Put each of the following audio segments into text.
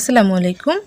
আসসালামু আলাইকুম।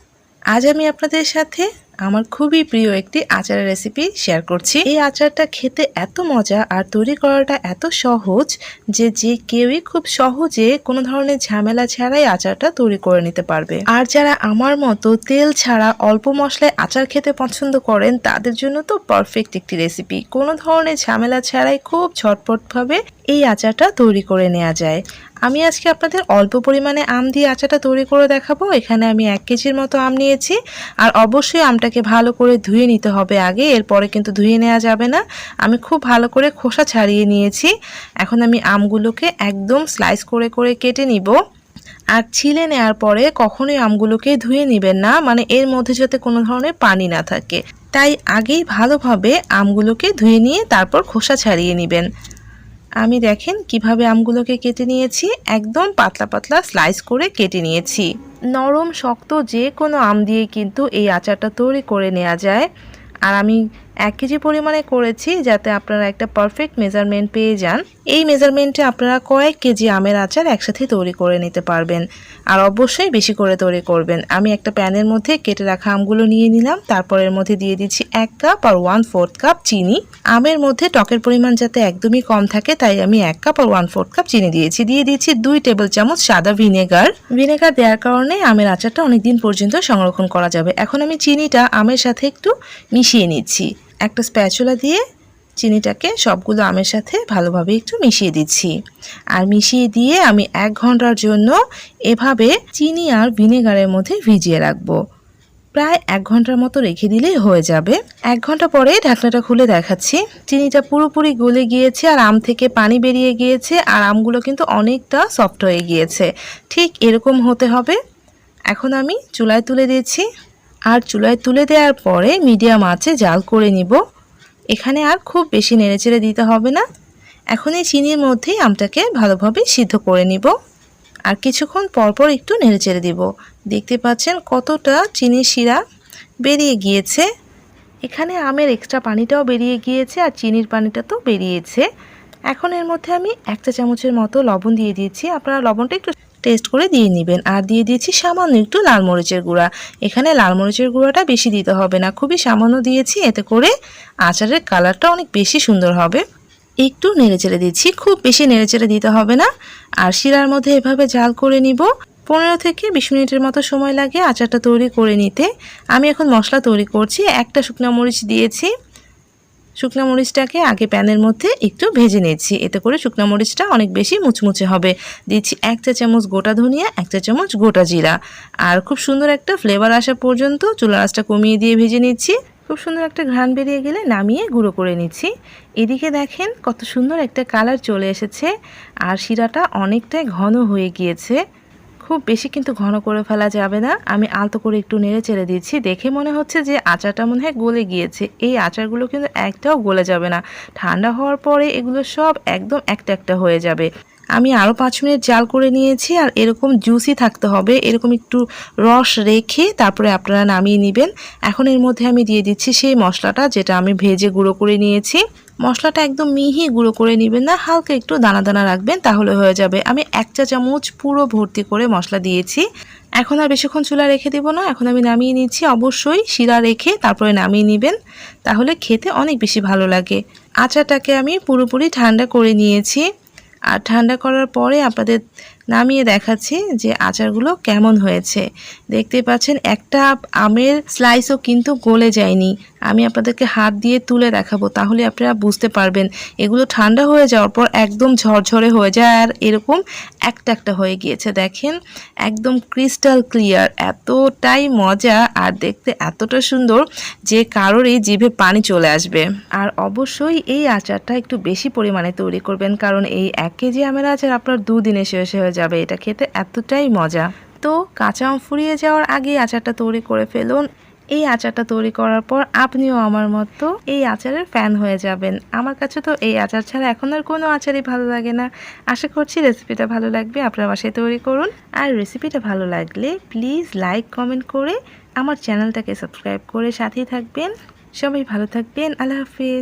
আজ আমি আপনাদের সাথে আমার খুবই প্রিয় একটি আচারের রেসিপি শেয়ার করছি। এই আচারটা খেতে এত মজা আর তৈরি করাটা এত সহজ যে যে কেউই খুব সহজে কোনো ধরনের ঝামেলা ছাড়াই আচারটা তৈরি করে নিতে পারবে। আর যারা আমার মতো তেল ছাড়া অল্প মশলায় আচার খেতে পছন্দ করেন, তাদের জন্য তো পারফেক্ট একটি রেসিপি কোনো ধরনের ঝামেলা ছাড়াই খুব ঝটপটভাবে এই আচারটা তৈরি করে নেওয়া যায়। আমি আজকে আপনাদের অল্প পরিমাণে আম দিয়ে আচারটা তৈরি করে দেখাবো। এখানে আমি এক কেজির মতো আম নিয়েছি। আর অবশ্যই আমটাকে ভালো করে ধুয়ে নিতে হবে আগে, এরপরে কিন্তু ধুয়ে নেওয়া যাবে না। আমি খুব ভালো করে খোসা ছাড়িয়ে নিয়েছি। এখন আমি আমগুলোকে একদম স্লাইস করে করে কেটে নিব। আর ছিলে নেওয়ার পরে কখনোই আমগুলোকে ধুয়ে নেবেন না মানে এর মধ্যে যাতে কোনো ধরনের পানি না থাকে। তাই আগেই ভালোভাবে আমগুলোকে ধুয়ে নিয়ে তারপর খোসা ছাড়িয়ে নেবেন। আমি দেখেন কীভাবে আমগুলোকে কেটে নিয়েছি। একদম পাতলা পাতলা স্লাইস করে কেটে নিয়েছি। নরম, শক্ত যে কোনো আম দিয়ে কিন্তু এই আচারটা তৈরি করে নেওয়া যায়। আর আমি এক কেজি পরিমাণে করেছি যাতে আপনারা একটা পারফেক্ট মেজারমেন্ট পেয়ে যান। এই মেজারমেন্টে আপনারা কয়েক কেজি আমের আচার একসাথে তৈরি করে নিতে পারবেন। আর অবশ্যই বেশি করে তৈরি করবেন। আমি একটা প্যানের মধ্যে কেটে রাখা আমগুলো নিয়ে নিলাম। তারপর এর মধ্যে দিয়ে দিচ্ছি এক কাপ আর ওয়ান ফোর্থ কাপ চিনি। আমের মধ্যে টকের পরিমাণ যাতে একদমই কম থাকে, তাই আমি এক কাপ আর ওয়ান ফোর্থ কাপ চিনি দিয়েছি। দিয়ে দিচ্ছি দুই টেবিল চামচ সাদা ভিনেগার ভিনেগার দেওয়ার কারণে আমের আচারটা অনেকদিন পর্যন্ত সংরক্ষণ করা যাবে। এখন আমি চিনিটা আমের সাথে একটু মিশিয়ে নিচ্ছি। একটা স্প্যাচুলা দিয়ে চিনিটাকে সবগুলো আমের সাথে ভালোভাবে একটু মিশিয়ে দিচ্ছি। আর মিশিয়ে দিয়ে আমি এক ঘণ্টার জন্য এভাবে চিনি আর ভিনেগারের মধ্যে ভিজিয়ে রাখব। প্রায় এক ঘণ্টার মতো রেখে দিলেই হয়ে যাবে। এক ঘণ্টা পরে ঢাকনাটা খুলে দেখাচ্ছি। চিনিটা পুরোপুরি গলে গিয়েছে আর আম থেকে পানি বেরিয়ে গিয়েছে আর আমগুলো কিন্তু অনেকটা সফট হয়ে গিয়েছে। ঠিক এরকম হতে হবে। এখন আমি চুলায় তুলে দিয়েছি আর চুলায় তুলে দেওয়ার পরে মিডিয়াম আঁচে জাল করে নিব। এখানে আর খুব বেশি নেড়েচেড়ে দিতে হবে না। এখন এই চিনির মধ্যেই আমটাকে ভালোভাবে সিদ্ধ করে নিব। আর কিছুক্ষণ পরপর একটু নেড়েচেড়ে দিব। দেখতে পাচ্ছেন কতটা চিনির শিরা বেরিয়ে গিয়েছে। এখানে আমের এক্সট্রা পানিটাও বেরিয়ে গিয়েছে আর চিনির পানিটা তো বেরিয়েছে। এখন এর মধ্যে আমি একটা চামচের মতো লবণ দিয়ে দিয়েছি। আপনারা লবণটা একটু টেস্ট করে দিয়ে নেবেন। আর দিয়ে দিয়েছি সামান্য একটু লাল মরিচের গুঁড়া। এখানে লাল মরিচের গুঁড়াটা বেশি দিতে হবে না, খুবই সামান্য দিয়েছি, এতে করে আচারের কালারটা অনেক বেশি সুন্দর হবে। একটু নেড়েচেড়ে দিচ্ছি, খুব বেশি নেড়েচেড়ে দিতে হবে না। আর শিরার মধ্যে এভাবে জাল করে নিব। পনেরো থেকে বিশ মিনিটের মতো সময় লাগে আচারটা তৈরি করে নিতে। আমি এখন মশলা তৈরি করছি, একটা শুকনো মরিচ দিয়েছি। শুকনো মরিচটাকে আগে প্যানের মধ্যে একটু ভেজে নিয়েছি। এতে করে শুকনো মরিচটা অনেক বেশি মুচমুচে হবে। দিচ্ছি এক চা চামচ গোটা ধনিয়া, এক চা চামচ গোটা জিরা। আর খুব সুন্দর একটা ফ্লেভার আসা পর্যন্ত চুলা আঁচটা কমিয়ে দিয়ে ভেজে নিচ্ছি। খুব সুন্দর একটা ঘ্রাণ বেরিয়ে গেলে নামিয়ে গুঁড়ো করে নিচ্ছি। এদিকে দেখেন কত সুন্দর একটা কালার চলে এসেছে। আর শিরাটা অনেকটাই ঘন হয়ে গিয়েছে। খুব বেশি কিন্তু ঘন করে ফেলা যাবে না। আমি আলতো করে একটু নেড়ে চেড়ে দিচ্ছি। দেখে মনে হচ্ছে যে আচারটা মনে হয় গলে গিয়েছে। এই আচারগুলো কিন্তু একটাও গলে যাবে না। ঠান্ডা হওয়ার পরে এগুলো সব একদম একটা একটা হয়ে যাবে। আমি আরও পাঁচ মিনিট জাল করে নিয়েছি আর এরকম জুসি থাকতে হবে। এরকম একটু রস রেখে তারপরে আপনারা নামিয়ে নেবেন। এখন এর মধ্যে আমি দিয়ে দিচ্ছি সেই মশলাটা যেটা আমি ভেজে গুঁড়ো করে নিয়েছি। মশলাটা একদম মিহি গুঁড়ো করে নেবেন না, হালকা একটু দানা দানা রাখবেন তাহলে হয়ে যাবে। আমি এক চা চামচ পুরো ভর্তি করে মশলা দিয়েছি। এখন আর বেশিক্ষণ চুলা রেখে দেবো না। এখন আমি নামিয়ে নিচ্ছি অবশ্যই শিরা রেখে তারপরে নামিয়ে নেবেন। তাহলে খেতে অনেক বেশি ভালো লাগে। আচারটাকে আমি পুরোপুরি ঠান্ডা করে নিয়েছি। আর ঠান্ডা করার পরে আপনাদের নামিয়ে দেখাচ্ছি যে আচারগুলো কেমন হয়েছে। দেখতে পাচ্ছেন, একটা আমের স্লাইসও কিন্তু গলে যায়নি। আমি আপনাদেরকে হাত দিয়ে তুলে দেখাবো, তাহলে আপনারা বুঝতে পারবেন। এগুলো ঠান্ডা হয়ে যাওয়ার পর একদম ঝরঝরে হয়ে যায় আর এরকম একটা একটা হয়ে গিয়েছে। দেখেন, একদম ক্রিস্টাল ক্লিয়ার এতটাই মজা আর দেখতে এতটা সুন্দর যে কারোরই জিভে পানি চলে আসবে। আর অবশ্যই এই আচারটা একটু বেশি পরিমাণে তৈরি করবেন, কারণ এই এক কেজি আমের আচার আপনার দুদিনে শেষ হয়ে যাবে। এটা খেতে এতটাই মজা। তো কাঁচা আম ফুরিয়ে যাওয়ার আগে আচারটা তৈরি করে ফেলুন। এই আচারটা তৈরি করার পর আপনিও আমার মতো এই আচারের ফ্যান হয়ে যাবেন। আমার কাছে তো এই আচার ছাড়া এখন আর কোনো আচারই ভালো লাগে না। আশা করছি রেসিপিটা ভালো লাগবে, আপনার বাসায় তৈরি করুন। আর রেসিপিটা ভালো লাগলে প্লিজ লাইক কমেন্ট করে আমার চ্যানেলটাকে সাবস্ক্রাইব করে সাথেই থাকবেন। সবাই ভালো থাকবেন, আল্লাহ হাফিজ।